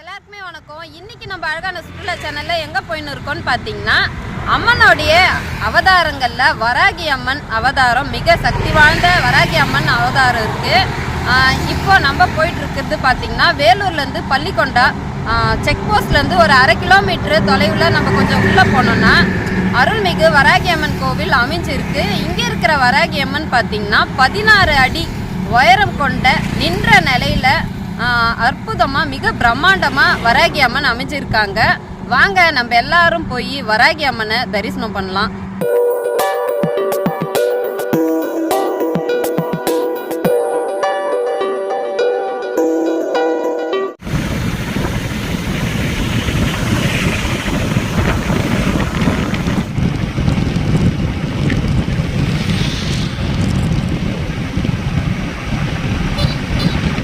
எல்லாருக்குமே வணக்கம். இன்னைக்கு நம்ம அழகான சுற்றுலா சேனல்ல எங்க போயின்னு இருக்கோம்னு பார்த்தீங்கன்னா அம்மனுடைய அவதாரங்கள்ல வராகி அம்மன் அவதாரம் மிக சக்தி வாய்ந்த வராகி அம்மன் அவதாரம் இருக்கு. இப்போ நம்ம போயிட்டு இருக்கிறது பார்த்தீங்கன்னா வேலூர்ல இருந்து பள்ளிக்கொண்டா செக் போஸ்ட்ல இருந்து ஒரு அரை கிலோமீட்டர் தொலைவில் நம்ம கொஞ்சம் உள்ள போனோம்னா அருள்மிகு வராகி அம்மன் கோவில் அமைஞ்சிருக்கு. இங்க இருக்கிற வராகி அம்மன் பார்த்தீங்கன்னா பதினாறு அடி உயரம் கொண்ட நின்ற நிலையில அற்புதமாக அற்புதமா மிக பிரம்மாண்டமா வராகி அம்மன் அமைஞ்சிருக்காங்க. வாங்க நம்ம எல்லாரும் போய் வராகி அம்மனை தரிசனம் பண்ணலாம்.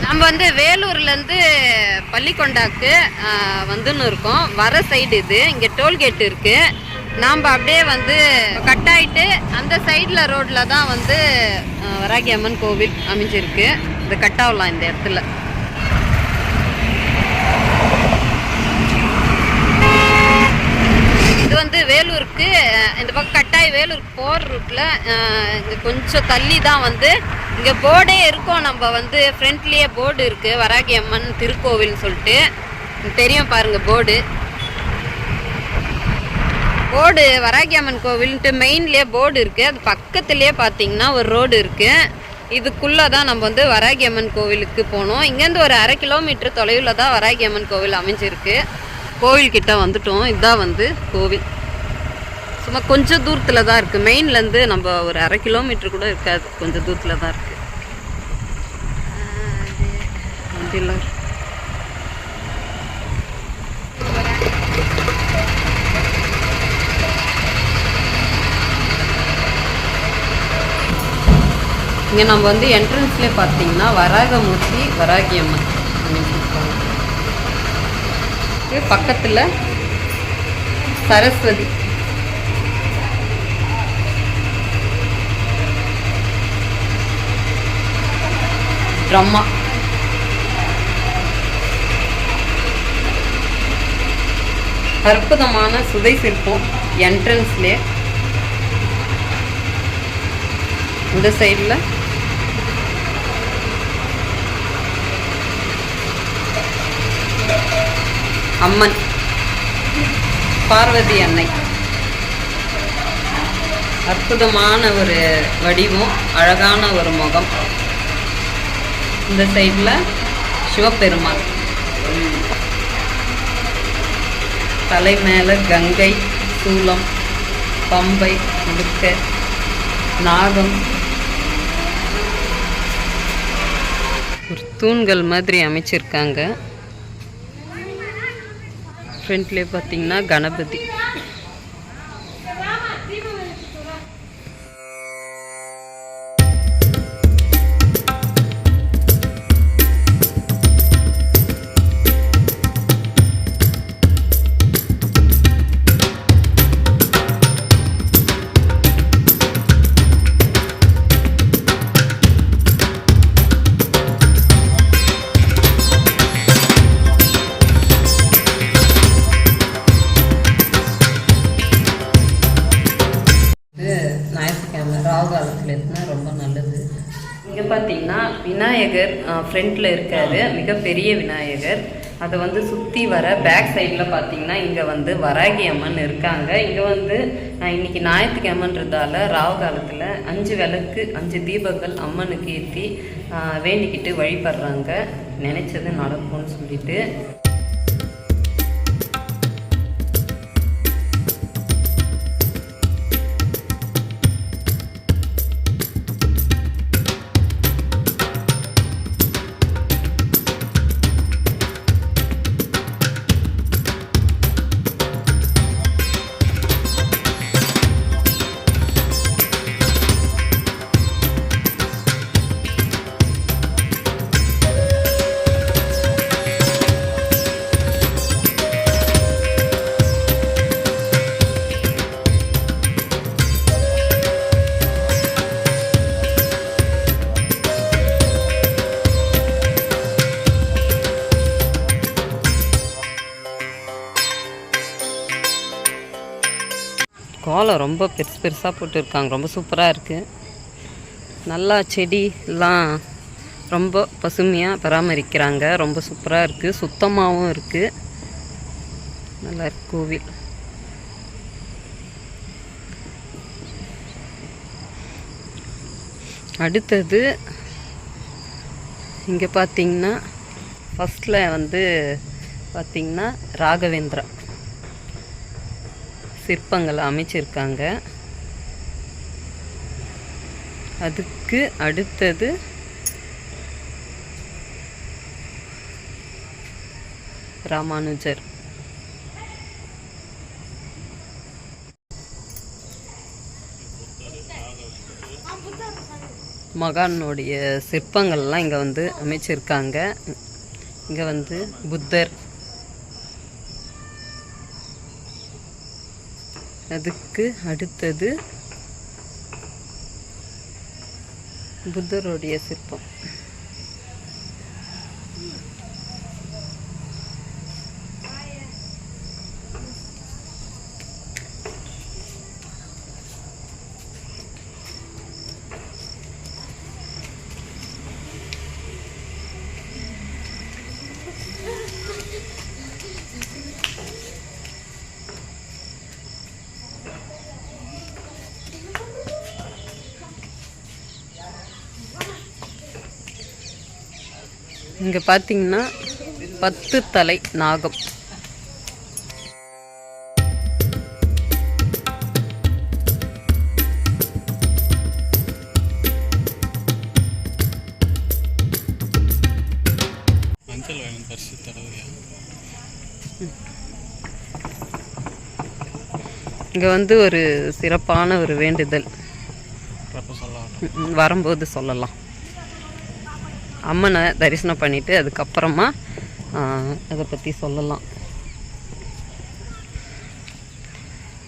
நம்ம வந்து வேலூர்லேருந்து பள்ளிக்கொண்டாக்கு வந்துன்னு இருக்கோம். வர சைடு இது. இங்கே டோல்கேட் இருக்கு. நாம் அப்படியே வந்து கட் ஆயிட்டு அந்த சைடில் ரோட்டில் தான் வந்து வராகி அம்மன் கோவில் அமைஞ்சிருக்கு. இது கட் ஆகலாம் இந்த இடத்துல இது வந்து வேலூருக்கு இந்த பக்கம் கட்டாய் வேலூருக்கு போகிற ரூட்டில் இங்கே கொஞ்சம் தள்ளி தான் வந்து இங்கே போர்டே இருக்கும். நம்ம வந்து ஃப்ரண்ட்லேயே போர்டு இருக்குது வராகி அம்மன் திருக்கோவில்னு சொல்லிட்டு. தெரியும் பாருங்கள் போர்டு. போர்டு வராகி அம்மன் கோவில்ன்ட்டு மெயின்லேயே போர்டு இருக்குது அது பக்கத்துலேயே பார்த்தீங்கன்னா ஒரு ரோடு இருக்குது இதுக்குள்ளே தான் நம்ம வந்து வராகி அம்மன் கோவிலுக்கு போனோம். இங்கேருந்து ஒரு அரை கிலோமீட்டர் தொலைவில் தான் வராகி அம்மன் கோவில் அமைஞ்சிருக்கு. கோவில்கிட்ட வந்துட்டோம். இதுதான் வந்து கோவில். சும்மா கொஞ்சம் தூரத்தில் தான் இருக்குது மெயின்லேருந்து நம்ம ஒரு அரை கிலோமீட்டர் கூட இருக்காது. கொஞ்சம் தூரத்தில் தான் இருக்குது வண்டியெல்லாம் இருக்கு. இங்கே நம்ம வந்து என்ட்ரன்ஸ்லேயே பார்த்தீங்கன்னா வராகமூர்த்தி வராகி அம்மன் இது பக்கத்தில் சரஸ்வதி. பிரம்மா அற்புதமான சுதை சிற்பம் என்ட்ரன்ஸ்லே இந்த சைடில் அம்மன். பார்வதி அன்னை. அற்புதமான ஒரு வடிவம் அழகான ஒரு முகம். இந்த சைடில் சிவபெருமான். தலை மேலே கங்கை சூலம் பம்பை முடுக்க நாகம். ஒரு தூண்கள் மாதிரி அமைச்சிருக்காங்க. ஃப்ரண்ட்லேயே பார்த்தீங்கன்னா கணபதி. ஃப்ரண்ட்டில் இருக்காரு மிகப்பெரிய விநாயகர். அதை வந்து சுற்றி வர பேக் சைடில் பார்த்தீங்கன்னா இங்கே வந்து வராகி அம்மன் இருக்காங்க. இங்கே வந்து இன்னைக்கு ஞாயிற்றுக்கிழமைன்றதால ராவ காலத்தில் அஞ்சு விளக்கு அஞ்சு தீபங்கள் அம்மனுக்கு ஏற்றி வேண்டிக்கிட்டு வழிபடுறாங்க. நினைச்சது நடக்கும்னு சொல்லிட்டு. கோலம் ரொம்ப பெருசு பெருசாக போட்டுருக்காங்க. ரொம்ப சூப்பராக இருக்குது நல்லா செடிலாம் ரொம்ப பசுமையாக பராமரிக்கிறாங்க. ரொம்ப சூப்பராக இருக்குது சுத்தமாகவும் இருக்குது நல்லா இருக்கு கோவில். அடுத்தது இங்கே பார்த்தீங்கன்னா ஃபஸ்ட்டில் வந்து பார்த்திங்கன்னா ராகவேந்திரா சிற்பங்களை அமைச்சிருக்காங்க. அதுக்கு அடுத்தது ராமானுஜர். மகானுடைய சிற்பங்கள்லாம் இங்கே வந்து அமைச்சிருக்காங்க. இங்கே வந்து புத்தர் அதுக்கு அடுத்தது புத்தருடைய சிற்பம். இங்கே பார்த்தீங்கன்னா பத்து தலை நாகம். இங்கே வந்து ஒரு சிறப்பான ஒரு வேண்டுதல். வரும்போது சொல்லலாம். அம்மனை தரிசனம் பண்ணிவிட்டு அதுக்கப்புறமா அதை பற்றி சொல்லலாம்.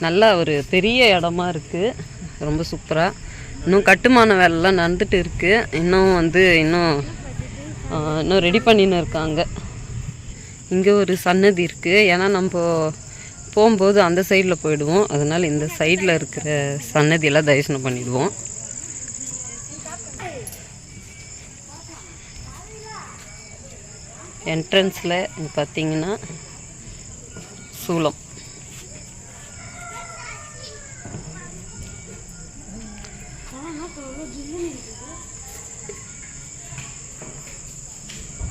நல்லா ஒரு பெரிய இடமா இருக்குது ரொம்ப சூப்பராக இன்னும் கட்டுமான வேலைலாம் நடந்துட்டு இருக்குது இன்னும் வந்து இன்னும் இன்னும் ரெடி பண்ணின்னு இருக்காங்க. இங்கே ஒரு சன்னதி இருக்குது ஏன்னா நம்ம போகும்போது அந்த சைடில் போயிடுவோம். அதனால் இந்த சைடில் இருக்கிற சன்னதியெல்லாம் தரிசனம் பண்ணிடுவோம். என்ட்ரன்ஸில் பார்த்தீங்கன்னா சூலம்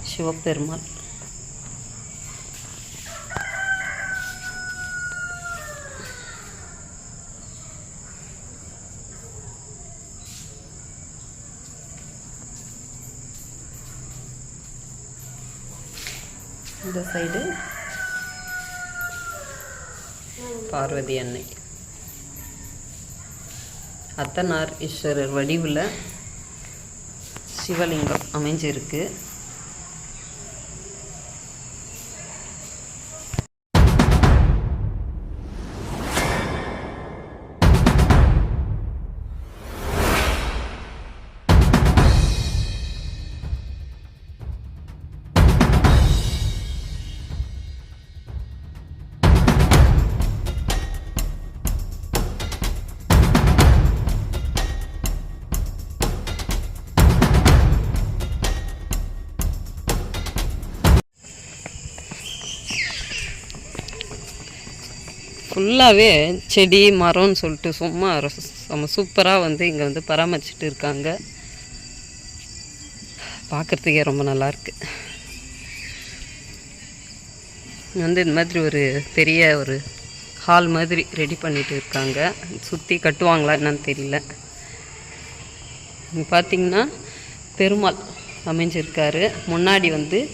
சிவபெருமாள். இந்த சைடு பார்வதி அன்னை. அத்தனார் ஈஸ்வரர் வடிவில் சிவலிங்கம் அமைஞ்சிருக்கு. ஃபுல்லாகவே செடி மரம்னு சொல்லிட்டு சும்மா ரொ- சூப்பராக வந்து இங்கே வந்து பராமரிச்சுட்டு இருக்காங்க. பார்க்குறதுக்கே ரொம்ப நல்லாயிருக்கு வந்து இந்த மாதிரி ஒரு பெரிய ஒரு ஹால் மாதிரி ரெடி பண்ணிட்டு இருக்காங்க. சுற்றி கட்டுவாங்களா என்னன்னு தெரியல. இங்கே பார்த்தீங்கன்னா பெருமாள் அமைஞ்சிருக்காரு. முன்னாடி வந்து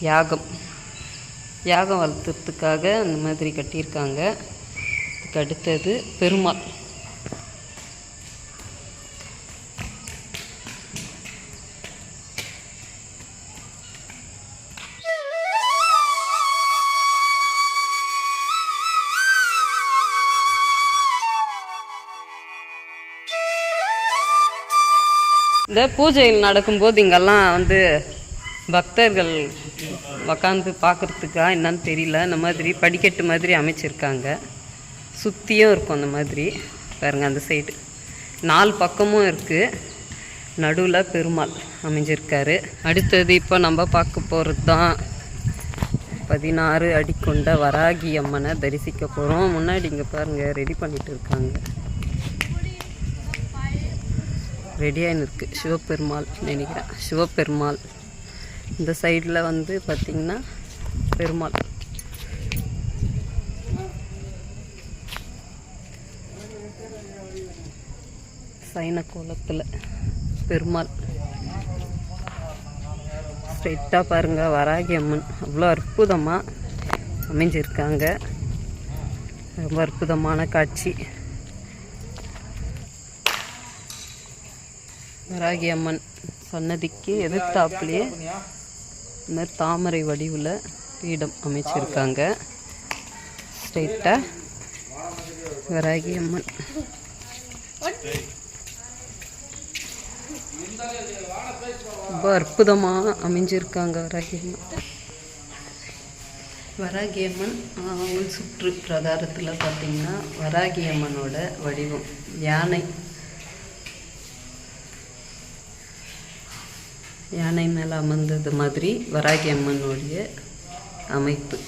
யாகம். யாகம் வளர்த்துறதுக்காக அந்த மாதிரி கட்டியிருக்காங்க. அடுத்தது பெருமாள். இந்த பூஜையில் நடக்கும்போது இங்கெல்லாம் வந்து பக்தர்கள் உக்காந்து பார்க்குறதுக்கா என்னன்னு தெரியல. இந்த மாதிரி படிக்கட்டு மாதிரி அமைச்சிருக்காங்க. சுற்றியும் இருக்கும் அந்த மாதிரி. பாருங்க அந்த சைடு நாலு பக்கமும் இருக்குது நடுவில் பெருமாள் அமைஞ்சிருக்காரு. அடுத்தது இப்போ நம்ம பார்க்க போகிறது தான் பதினாறு அடி கொண்ட வராகி அம்மனை தரிசிக்க போகிறோம் முன்னாடி இங்கே பாருங்கள் ரெடி பண்ணிகிட்டு இருக்காங்க. ரெடியாகின்னு இருக்குது சிவபெருமாள் நினைக்கிறேன். சிவபெருமாள். இந்த சைடில் வந்து பார்த்திங்கன்னா பெருமாள். சைன கோலத்தில் பெருமாள். ஸ்ட்ரெயிட்டாக பாருங்கள் வராகி அம்மன். அவ்வளோ அற்புதமாக அமைஞ்சிருக்காங்க. ரொம்ப அற்புதமான காட்சி. வராகி அம்மன் சன்னதிக்கு எதிர்த்தாப்புலேயே இந்த மாதிரி தாமரை வடிவில் பீடம் அமைச்சிருக்காங்க. ஸ்ட்ரெயிட்டாக வராகி அம்மன். ரொம்ப அற்புதமாக அமைஞ்சிருக்காங்க வராகி அம்மன் வராகி அம்மன் உள் சுற்று பிரகாரத்தில் பார்த்தீங்கன்னா வராகியம்மனோட வடிவம் யானை. யானை மேலே அமர்ந்தது மாதிரி வராகி அம்மனுடைய அமைப்பு.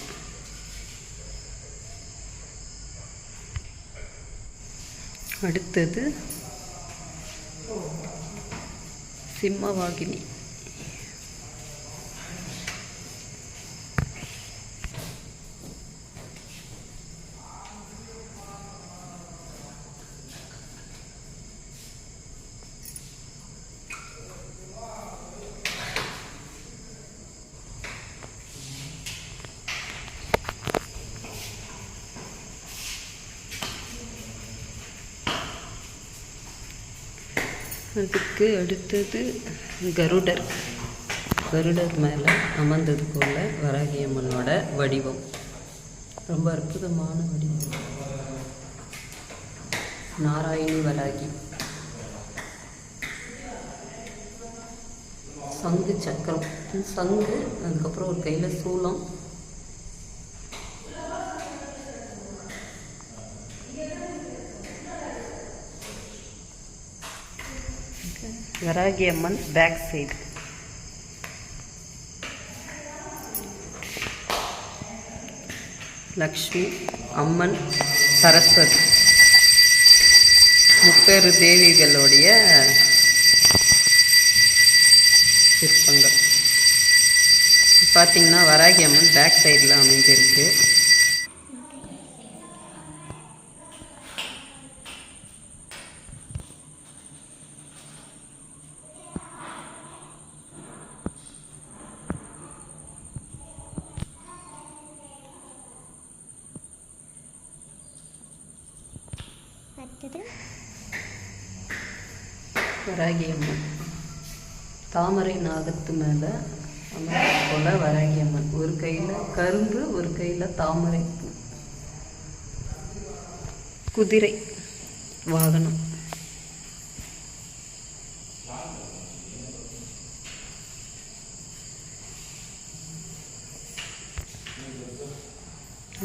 அடுத்தது ಸಿಂಹವಾಗಿನಿ. அதுக்கு அடுத்தது கருடர். கருடர் மேலே அமர்ந்தது போல வராகியம்மனோட வடிவம். ரொம்ப அற்புதமான வடிவம். நாராயணி வராகி. சங்கு சக்கரம். சங்கு அதுக்கப்புறம் ஒரு கையில் சூலம் வராகி அம்மன் பேக் சைடு லக்ஷ்மி அம்மன் சரஸ்வதி. முப்பேறு தேவிகளுடைய சிற்பங்கள். பார்த்தீங்கன்னா வராகி அம்மன் பேக் சைடில் அமைஞ்சிருக்கு. நாகத்து மேலே போல வராகி அம்மன். ஒரு கையில் கரும்பு ஒரு கையில் தாமரை பூ. குதிரை வாகனம்.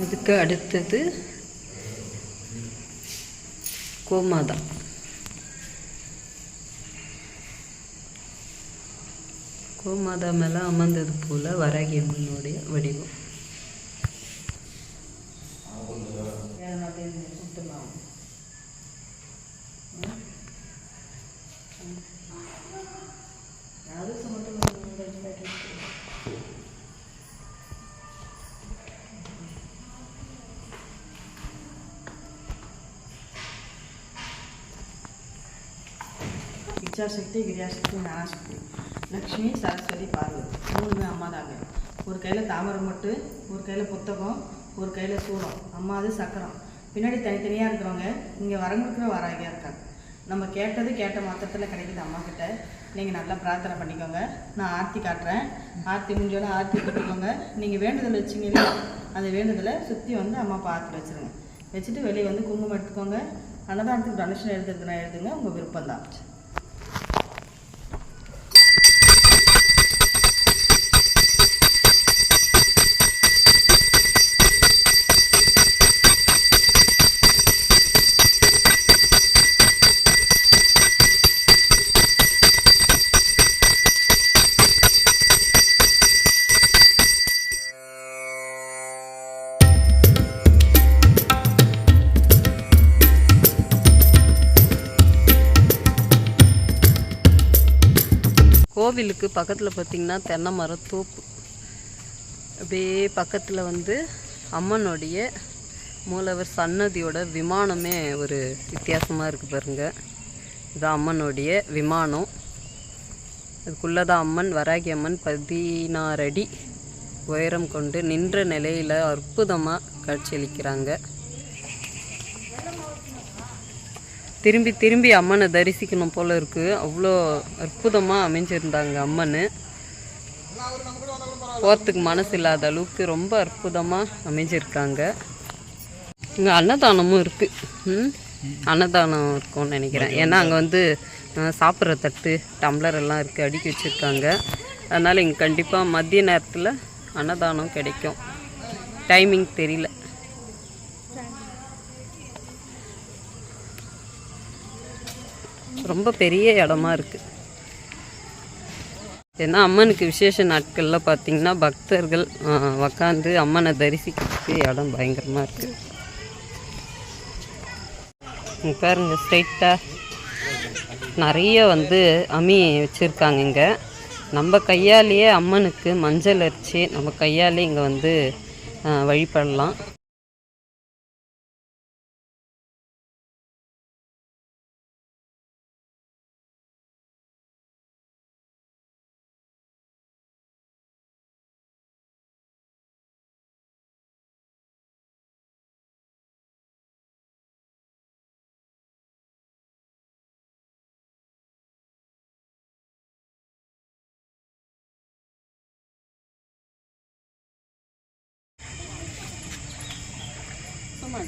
அதுக்கு அடுத்தது கோமாதான் கோமாதா மேலே அமர்ந்தது போல வராகி அம்மனுடைய வடிவம். இச்சாசக்தி கிரியாசக்தி ஞானசக்தி லக்ஷ்மி சரஸ்வதி பார்வதி. மூணுமே அம்மா தாங்க. ஒரு கையில் தாமரை மொட்டு ஒரு கையில் புத்தகம் ஒரு கையில் சூடம் அம்மா அது சக்கரம். பின்னாடி தனித்தனியாக இருக்கிறவங்க இங்கே வரங்களுக்கிற வராகியாக இருக்காங்க. நம்ம கேட்டது கேட்ட மாத்திரத்தில் கிடைக்குது அம்மா கிட்ட. நீங்கள் நல்லா பிரார்த்தனை பண்ணிக்கோங்க. நான் ஆர்த்தி காட்டுறேன். ஆர்த்தி முடிஞ்சோட ஆர்த்தி கட்டிக்கோங்க. நீங்கள் வேண்டுதல் வச்சிங்க இல்லையா அந்த வேண்டுதலை சுற்றி வந்து அம்மா பார்த்து வச்சுருங்க. வச்சுட்டு வெளியே வந்து குங்குமம் எடுத்துக்கோங்க. அன்னதானத்துக்கு டொனேஷன் எழுதுறதுனா எழுதுங்க. உங்கள் விருப்பம் தான் கோவிலுக்கு பக்கத்தில் பார்த்திங்கன்னா தென்னை மரம் தோப்பு. அப்படியே பக்கத்தில் வந்து அம்மனுடைய மூலவர் சன்னதியோட விமானமே ஒரு வித்தியாசமாக இருக்குது பாருங்கள் இது அம்மனுடைய விமானம். அதுக்குள்ளே தான் அம்மன் வராகி அம்மன் பதினாறு அடி உயரம் கொண்டு நின்ற நிலையில் அற்புதமாக காட்சியளிக்கிறாங்க திரும்பி திரும்பி அம்மனை தரிசிக்கணும் போல இருக்குது அவ்வளோ அற்புதமாக அமைஞ்சிருந்தாங்க அம்மன். போகிறதுக்கு மனசு இல்லாத அளவுக்கு ரொம்ப அற்புதமாக அமைஞ்சிருக்காங்க. இங்கே அன்னதானமும் இருக்குது அன்னதானம் இருக்கும்னு நினைக்கிறேன். ஏன்னா அங்கே வந்து சாப்பிட்ற தட்டு டம்ளர் எல்லாம் இருக்குது அடுக்கி வச்சுருக்காங்க. அதனால் இங்கே கண்டிப்பாக மதிய நேரத்தில் அன்னதானம் கிடைக்கும். டைமிங் தெரியல. ரொம்ப பெரிய இடமா இருக்குது ஏன்னா அம்மனுக்கு விசேஷ நாட்களில் பார்த்தீங்கன்னா பக்தர்கள் உக்காந்து அம்மனை தரிசிக்கிறதுக்கு இடம் பயங்கரமாக இருக்குது பாருங்க ஸ்ட்ரைட்டாக நிறைய வந்து அமி வச்சுருக்காங்க இங்கே. நம்ம கையாலேயே அம்மனுக்கு மஞ்சள் அரிச்சு நம்ம கையாலே இங்கே வந்து வழிபடலாம். என்ன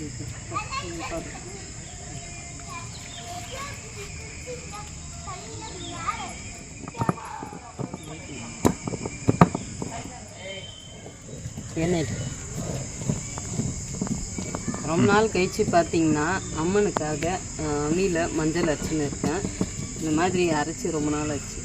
ரொம்ப நாள் கழிச்சு பார்த்தீங்கன்னா அம்மனுக்காக அம்மியில் மஞ்சள் அரைச்சின்னு இருக்கேன். இந்த மாதிரி அரைச்சி ரொம்ப நாள் ஆச்சு.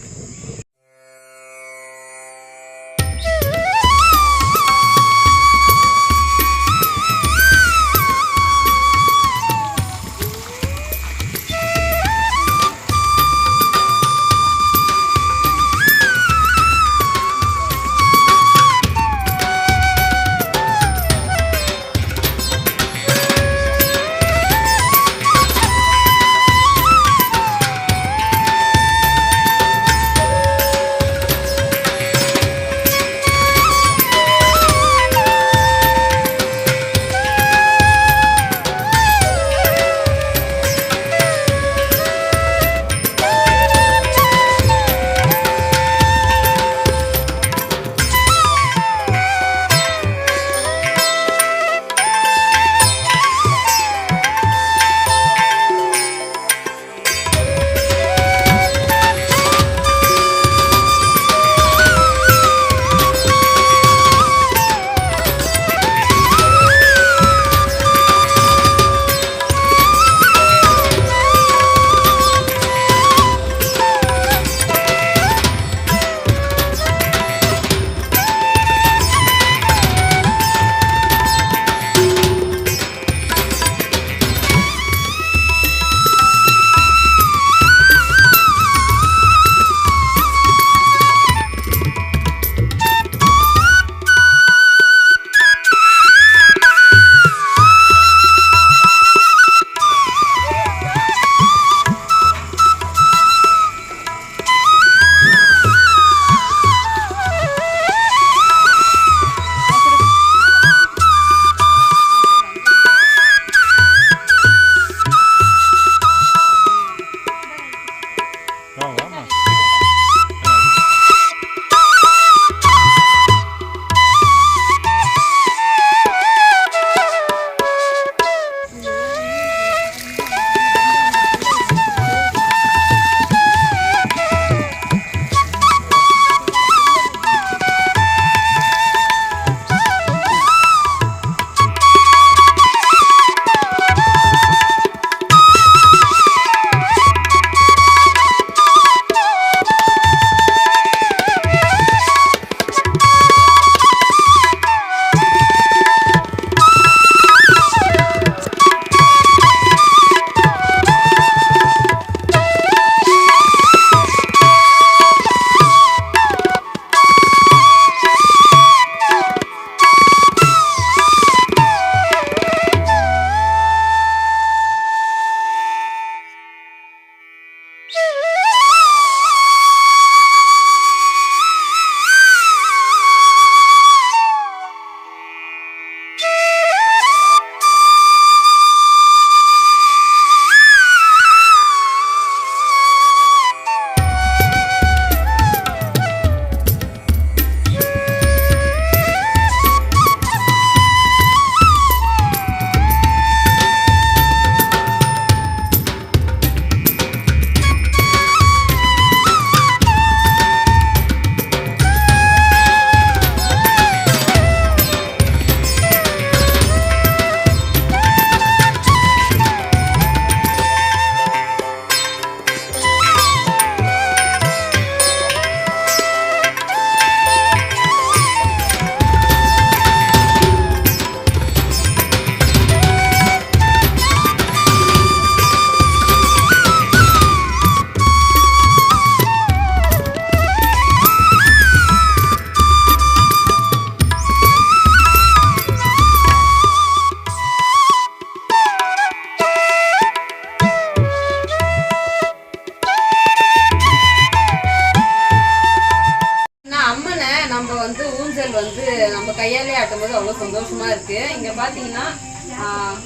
சந்தோஷமா இருக்கு. இங்க பாத்தீங்கன்னா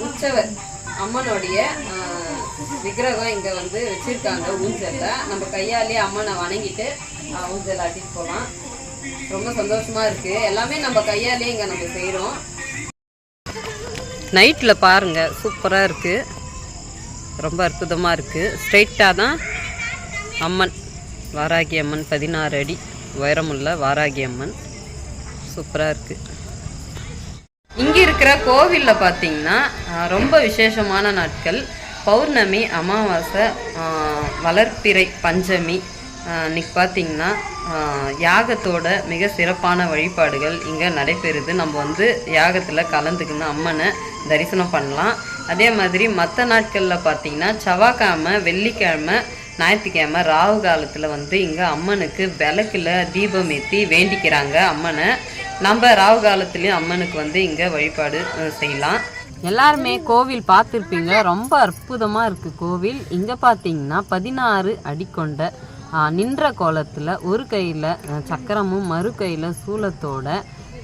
உற்சவர் அம்மனுடைய விக்கிரகம் இங்க வந்து வச்சிருக்காங்க ஊஞ்சல்ல. நம்ம கையாலே அம்மனை வணங்கிட்டு ஊஞ்சல் ஆட்டிட்டு போகலாம் ரொம்ப சந்தோஷமா இருக்கு. எல்லாமே நம்ம கையாலே இங்க நம்ம செய்யறோம் நைட்டில் பாருங்க சூப்பராக இருக்கு. ரொம்ப அற்புதமாக இருக்கு. ஸ்ட்ரைட்டாக தான் அம்மன் வாராகி அம்மன் பதினாறு அடி உயரமுள்ள வாராகி அம்மன். சூப்பராக இருக்குது இங்கே இருக்கிற கோவிலில் பார்த்தீங்கன்னா ரொம்ப விசேஷமான நாட்கள். பௌர்ணமி அமாவாசை வளர்ப்பிறை பஞ்சமி இன்னைக்கு பார்த்தீங்கன்னா யாகத்தோட மிக சிறப்பான வழிபாடுகள் இங்கே நடைபெறுது. நம்ம வந்து யாகத்தில் கலந்துக்கணும் அம்மனை தரிசனம் பண்ணலாம். அதே மாதிரி மற்ற நாட்களில் பார்த்தீங்கன்னா செவ்வாய்க்கிழமை வெள்ளிக்கிழமை ஞாயிற்றுக்கிழமை ராகு காலத்தில் வந்து இங்கே அம்மனுக்கு விளக்கில் தீபம் ஏற்றி வேண்டிக்கிறாங்க அம்மனை. நம்ம ராகு காலத்துலேயும் அம்மனுக்கு வந்து இங்கே வழிபாடு செய்யலாம். எல்லாருமே கோவில் பார்த்துருப்பீங்க. ரொம்ப அற்புதமாக இருக்குது கோவில். இங்கே பார்த்தீங்கன்னா பதினாறு அடி கொண்ட நின்ற கோலத்தில் ஒரு கையில் சக்கரமும் மறு கையில் சூலத்தோட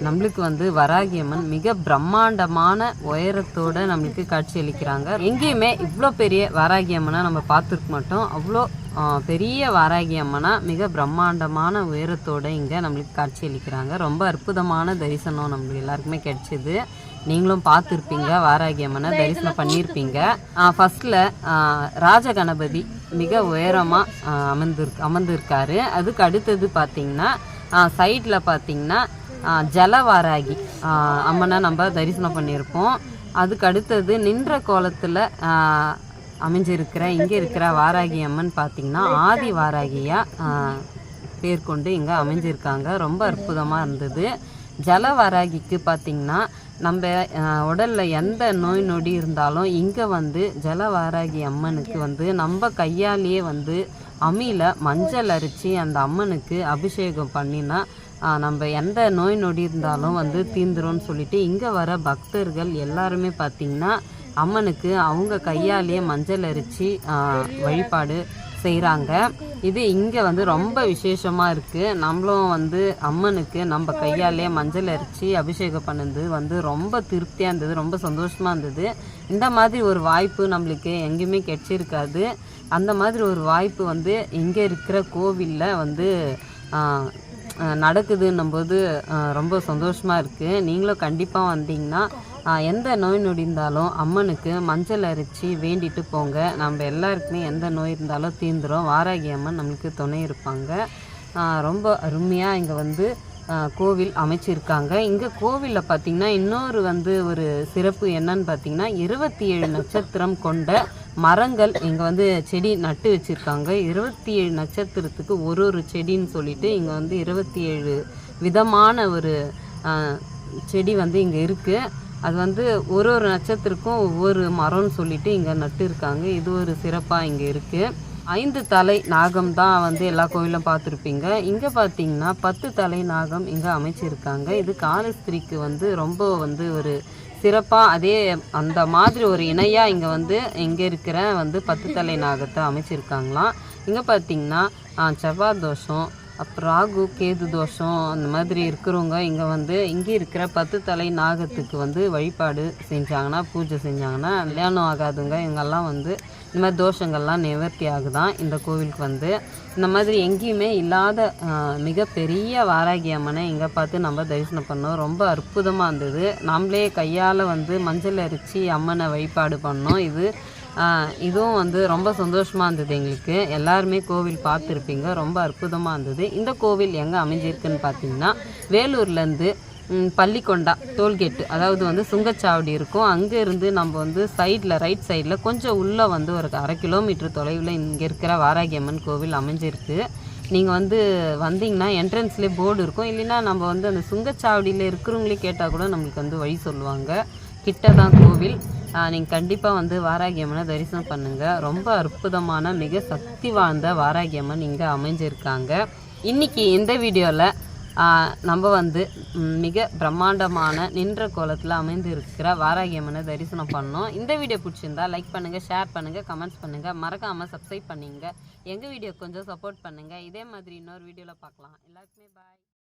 நம்மளுக்கு வந்து வராகியம்மன் மிக பிரம்மாண்டமான உயரத்தோட நம்மளுக்கு காட்சியளிக்கிறாங்க எங்கேயுமே இவ்வளோ பெரிய வராகியம்மனை நம்ம பார்த்துருக்க மாட்டோம். அவ்வளோ பெரிய வாராகி அம்மனா மிக பிரம்மாண்டமான உயரத்தோடு இங்கே நம்மளுக்கு காட்சியளிக்கிறாங்க ரொம்ப அற்புதமான தரிசனம் நம்மளுக்கு எல்லாருக்குமே கிடைச்சிது. நீங்களும் பார்த்துருப்பீங்க வாராகி அம்மனை தரிசனம் பண்ணியிருப்பீங்க. ஃபஸ்ட்டில் ராஜ கணபதி மிக உயரமாக அமர்ந்துருக் அமர்ந்திருக்காரு. அதுக்கு அடுத்தது பார்த்தீங்கன்னா சைடில் பார்த்தீங்கன்னா ஜலவாராகி அம்மனை நம்ம தரிசனம் பண்ணியிருப்போம். அதுக்கு அடுத்தது நின்ற கோலத்தில் அமைஞ்சிருக்கிற இங்கே இருக்கிற வாராகி அம்மன் பார்த்திங்கன்னா ஆதி வாராகியாக பேர் கொண்டு இங்கே அமைஞ்சிருக்காங்க. ரொம்ப அற்புதமாக இருந்தது. ஜல வாராகிக்கு பார்த்திங்கன்னா நம்ம உடலில் எந்த நோய் நொடி இருந்தாலும் இங்கே வந்து ஜலவாராகி அம்மனுக்கு வந்து நம்ம கையாலேயே வந்து அம்மியில் மஞ்சள் அரித்து அந்த அம்மனுக்கு அபிஷேகம் பண்ணினா நம்ம எந்த நோய் நொடி இருந்தாலும் வந்து தீந்துரும்னு சொல்லிட்டு இங்கே வர பக்தர்கள் எல்லாருமே பார்த்திங்கன்னா அம்மனுக்கு அவங்க கையாலேயே மஞ்சள் அரைச்சி வழிபாடு செய்கிறாங்க இது இங்கே வந்து ரொம்ப விசேஷமாக இருக்குது நம்மளும் வந்து அம்மனுக்கு நம்ம கையாலே மஞ்சள் அரித்து அபிஷேகம் பண்ணது வந்து ரொம்ப திருப்தியாக இருந்தது ரொம்ப சந்தோஷமாக இருந்தது. இந்த மாதிரி ஒரு வாய்ப்பு நம்மளுக்கு எங்கேயுமே கிடச்சிருக்காது. அந்த மாதிரி ஒரு வாய்ப்பு வந்து இங்கே இருக்கிற கோவிலில் வந்து நடக்குதுன்னும் போது நடக்குதுன்னும்போது ரொம்ப சந்தோஷமாக இருக்குது நீங்களும் கண்டிப்பாக வந்தீங்கன்னா எந்த நோய் நொடி இருந்தாலும் அம்மனுக்கு மஞ்சள் அரைச்சி வேண்டிட்டு போங்க. நம்ம எல்லாருக்குமே எந்த நோய் இருந்தாலும் தீந்துரும். வாராகி அம்மன் நம்மளுக்கு துணை இருப்பாங்க. ரொம்ப அருமையாக இங்கே வந்து கோவில் அமைச்சிருக்காங்க. இங்கே கோவிலில் பார்த்தீங்கன்னா இன்னொரு வந்து ஒரு சிறப்பு என்னன்னு பார்த்தீங்கன்னா இருபத்தி ஏழு நட்சத்திரம் கொண்ட மரங்கள் இங்கே வந்து செடி நட்டு வச்சுருக்காங்க. இருபத்தி ஏழு நட்சத்திரத்துக்கு ஒரு ஒரு செடின்னு சொல்லிட்டு இங்கே வந்து இருபத்தி ஏழு விதமான ஒரு செடி வந்து இங்கே இருக்குது அது வந்து ஒரு ஒரு நட்சத்திரக்கும் ஒவ்வொரு மரம்னு சொல்லிட்டு இங்கே நட்டு இருக்காங்க இது ஒரு சிறப்பாக இங்கே இருக்குது ஐந்து தலை நாகம் தான் வந்து எல்லா கோயிலும் பார்த்துருப்பீங்க. இங்கே பார்த்தீங்கன்னா பத்து தலை நாகம் இங்கே அமைச்சிருக்காங்க. இது காலஸ்திரிக்கு வந்து ரொம்ப வந்து ஒரு சிறப்பாக அதே அந்த மாதிரி ஒரு இணையாக இங்கே வந்து இங்கே இருக்கிற வந்து பத்து தலை நாகத்தை அமைச்சிருக்காங்களாம். இங்கே பார்த்தீங்கன்னா செவ்வாய் தோஷம் அப்புறம் ராகு கேது தோஷம் அந்த மாதிரி இருக்கிறவங்க இங்கே வந்து இங்கே இருக்கிற பத்து தலை நாகத்துக்கு வந்து வழிபாடு செஞ்சாங்கன்னா பூஜை செஞ்சாங்கன்னா கல்யாணம் ஆகாதுங்க. இவங்கெல்லாம் வந்து இந்த மாதிரி தோஷங்கள்லாம் நிவர்த்தி ஆகுதான் இந்த கோவிலுக்கு வந்து. இந்த மாதிரி எங்கேயுமே இல்லாத மிகப்பெரிய வாராகி அம்மனை இங்கே பார்த்து நம்ம தரிசனம் பண்ணோம். ரொம்ப அற்புதமாக இருந்தது. நம்மளே கையால் வந்து மஞ்சள் அரிச்சு அம்மனை வழிபாடு பண்ணோம். இது இதுவும் வந்து ரொம்ப சந்தோஷமாக இருந்தது எங்களுக்கு. எல்லாருமே கோவில் பார்த்துருப்பீங்க. ரொம்ப அற்புதமாக இருந்தது. இந்த கோவில் எங்கே அமைஞ்சிருக்குன்னு பார்த்தீங்கன்னா வேலூர்லேருந்து பள்ளிக்கொண்டா டோல்கேட்டு அதாவது வந்து சுங்கச்சாவடி இருக்கும். அங்கேருந்து நம்ம வந்து சைடில் ரைட் சைடில் கொஞ்சம் உள்ளே வந்து ஒரு அரை கிலோமீட்டர் தொலைவில் இங்கே இருக்கிற வாராகி அம்மன் கோவில் அமைஞ்சிருக்கு. நீங்கள் வந்து வந்தீங்கன்னா என்ட்ரன்ஸ்லேயே போர்டு இருக்கும். இல்லைன்னா நம்ம வந்து அந்த சுங்கச்சாவடியில் இருக்கிறவங்களே கேட்டால் கூட நம்மளுக்கு வந்து வழி சொல்லுவாங்க. கிட்ட தான் கோவில். நீங்கள் கண்டிப்பாக வந்து வாராகி அம்மனை தரிசனம் பண்ணுங்கள் ரொம்ப அற்புதமான மிக சக்தி வாய்ந்த வாராகி அம்மன் இங்கே அமைஞ்சிருக்காங்க. இன்றைக்கி இந்த வீடியோவில் நம்ம வந்து மிக பிரம்மாண்டமான நின்ற கோலத்தில் அமைந்து இருக்கிற வாராகி அம்மனை தரிசனம் பண்ணோம். இந்த வீடியோ பிடிச்சிருந்தா லைக் பண்ணுங்கள் ஷேர் பண்ணுங்கள் கமெண்ட்ஸ் பண்ணுங்கள் மறக்காமல் சப்ஸ்கிரைப் பண்ணிங்க. எங்கள் வீடியோ கொஞ்சம் சப்போர்ட் பண்ணுங்கள் இதே மாதிரி இன்னொரு வீடியோவில் பார்க்கலாம். எல்லாருக்குமே பாய்